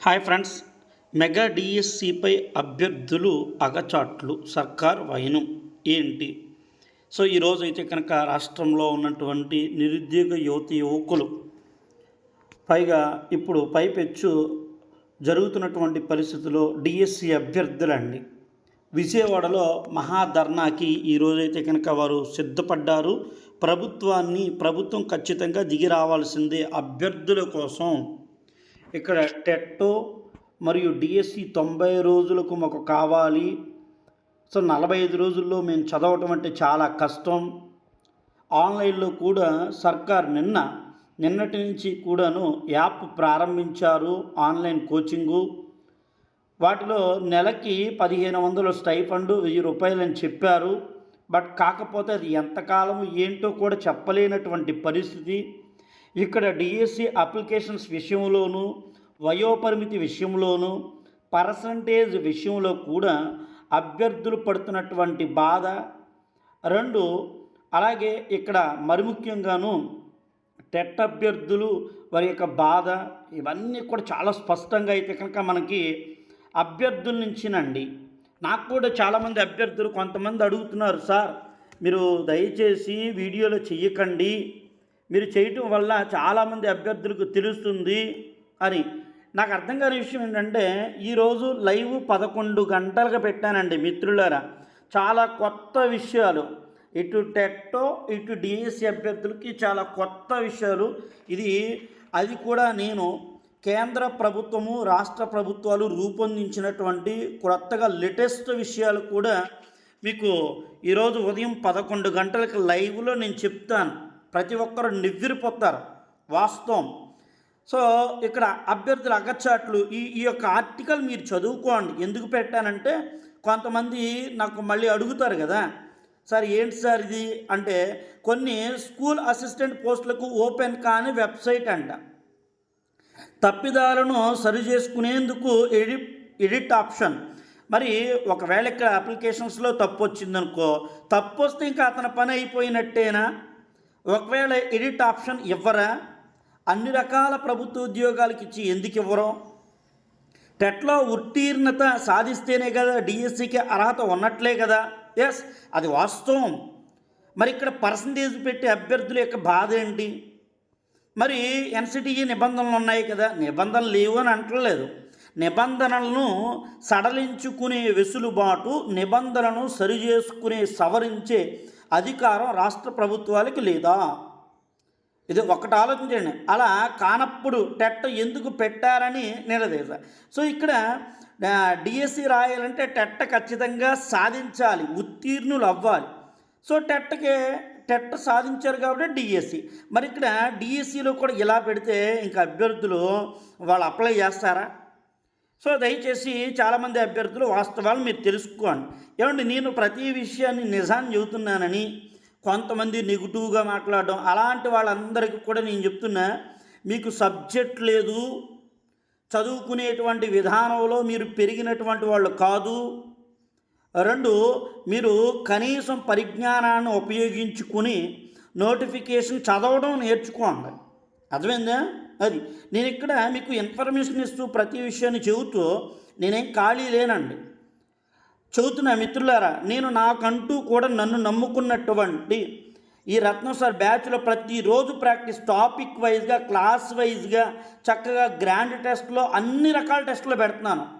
Hi friends. Mega డిఎస్సిపై అభ్యర్థులు అగచాట్లు. సర్కార్ వైనం. ఏంటి? సో ఈరోజు అయితే కనుక రాష్ట్రంలో ఉన్నటువంటి నిరుద్యోగ యువతి యువకులు పైగా ఇప్పుడు పైపెచ్చు జరుగుతున్నటువంటి పరిస్థితుల్లో డిఎస్సి అభ్యర్థులండి. విజయవాడలో మహాధర్నాకి ఈరోజైతే కనుక వారు సిద్ధపడ్డారు. ప్రభుత్వాన్ని ప్రభుత్వం ఖచ్చితంగా దిగి రావాల్సిందే అభ్యర్థుల కోసం. ఇక్కడ టెట్టో మరియు డిఎస్సి తొంభై రోజులకు మాకు కావాలి. సో నలభై ఐదు రోజుల్లో మేము చదవటం అంటే చాలా కష్టం. ఆన్లైన్లో కూడా సర్కార్ నిన్న నిన్నటి నుంచి కూడాను యాప్ ప్రారంభించారు ఆన్లైన్ కోచింగు. వాటిలో నెలకి పదిహేను వందలు స్టైఫండ్ వెయ్యి రూపాయలు అని చెప్పారు. బట్ కాకపోతే అది ఎంతకాలము ఏంటో కూడా చెప్పలేనటువంటి పరిస్థితి. ఇక్కడ డిఎస్సి అప్లికేషన్స్ విషయంలోనూ వయోపరిమితి విషయంలోనూ పర్సంటేజ్ విషయంలో కూడా అభ్యర్థులు పడుతున్నటువంటి బాధ. రెండు అలాగే ఇక్కడ మరి ముఖ్యంగాను టెట్ అభ్యర్థులు వారి యొక్క బాధ ఇవన్నీ కూడా చాలా స్పష్టంగా అయితే కనుక మనకి అభ్యర్థుల నుంచినండి. నాకు కూడా చాలామంది అభ్యర్థులు కొంతమంది అడుగుతున్నారు సార్ మీరు దయచేసి వీడియోలో చెయ్యకండి. మీరు చేయటం వల్ల చాలామంది అభ్యర్థులకు తెలుస్తుంది అని. నాకు అర్థం కాని విషయం ఏంటంటే ఈరోజు లైవ్ పదకొండు గంటలుగా పెట్టానండి మిత్రులారా. చాలా కొత్త విషయాలు. ఇటు టెట్టో ఇటు డిఎస్సి అభ్యర్థులకి చాలా కొత్త విషయాలు. ఇది అది కూడా నేను కేంద్ర ప్రభుత్వము రాష్ట్ర ప్రభుత్వాలు రూపొందించినటువంటి కొత్తగా లేటెస్ట్ విషయాలు కూడా మీకు ఈరోజు ఉదయం పదకొండు గంటలకు లైవ్లో నేను చెప్తాను. ప్రతి ఒక్కరు నివ్విరిపోతారు వాస్తవం. సో ఇక్కడ అభ్యర్థుల అగచాట్లు ఈ ఈ యొక్క ఆర్టికల్ మీరు చదువుకోండి. ఎందుకు పెట్టానంటే కొంతమంది నాకు మళ్ళీ అడుగుతారు కదా సార్ ఏంటి సార్ ఇది? అంటే కొన్ని స్కూల్ అసిస్టెంట్ పోస్టులకు ఓపెన్ కాని వెబ్సైట్ అంట. తప్పిదాలను సరి చేసుకునేందుకు ఎడిట్ ఎడిట్ ఆప్షన్. మరి ఒకవేళ ఇక్కడ అప్లికేషన్స్లో తప్పు వచ్చిందనుకో తప్పు వస్తే ఇంకా అతని పని అయిపోయినట్టేనా? ఒకవేళ ఎడిట్ ఆప్షన్ ఇవ్వరా? అన్ని రకాల ప్రభుత్వ ఉద్యోగాలకు ఇచ్చి ఎందుకు ఇవ్వరు? టెట్లో ఉత్తీర్ణత సాధిస్తేనే కదా డిఎస్సికి అర్హత ఉన్నట్లే కదా? ఎస్ అది వాస్తవం. మరి ఇక్కడ పర్సంటేజ్ పెట్టి అభ్యర్థుల యొక్క బాధ ఏంటి? మరి ఎన్సిటిఈ నిబంధనలు ఉన్నాయి కదా నిబంధనలు లేవు అని అంటలేదు. నిబంధనలను సడలించుకునే వెసులుబాటు నిబంధనలను సరిచేసుకునే సవరించే అధికారం రాష్ట్ర ప్రభుత్వాలకి లేదా? ఇది ఒకటి ఆలోచించండి. అలా కానప్పుడు టెట్ ఎందుకు పెట్టారని నిలదీశ సో ఇక్కడ డిఎస్సి రాయాలంటే టెట్ ఖచ్చితంగా సాధించాలి. ఉత్తీర్ణులు అవ్వాలి సో టెట్కి టెట్ సాధించారు కాబట్టి డిఎస్సి. మరి ఇక్కడ డిఎస్సిలో కూడా ఇలా పెడితే ఇంకా అభ్యర్థులు వాళ్ళు అప్లై చేస్తారా? సో దయచేసి చాలామంది అభ్యర్థులు వాస్తవాలు మీరు తెలుసుకోండి ఏమండి నేను ప్రతి విషయాన్ని నిజాన్ని చెబుతున్నానని కొంతమంది నెగిటివ్గా మాట్లాడడం అలాంటి వాళ్ళందరికీ కూడా నేను చెప్తున్నా మీకు సబ్జెక్ట్ లేదు చదువుకునేటువంటి విధానంలో మీరు పెరిగినటువంటి వాళ్ళు కాదు. రెండు మీరు కనీసం పరిజ్ఞానాన్ని ఉపయోగించుకుని నోటిఫికేషన్ చదవడం నేర్చుకోండి. అర్థమైందా? అది. నేను ఇక్కడ మీకు ఇన్ఫర్మేషన్ ఇస్తూ ప్రతి విషయాన్ని చెబుతూ నేనేం ఖాళీ లేనండి. చెబుతున్నా మిత్రులారా నేను నాకంటూ కూడా నన్ను నమ్ముకున్నటువంటి ఈ రత్నం సార్ బ్యాచ్లో ప్రతిరోజు ప్రాక్టీస్ టాపిక్ వైజ్గా క్లాస్ వైజ్గా చక్కగా గ్రాండ్ టెస్ట్లో అన్ని రకాల టెస్ట్లో పెడుతున్నాను.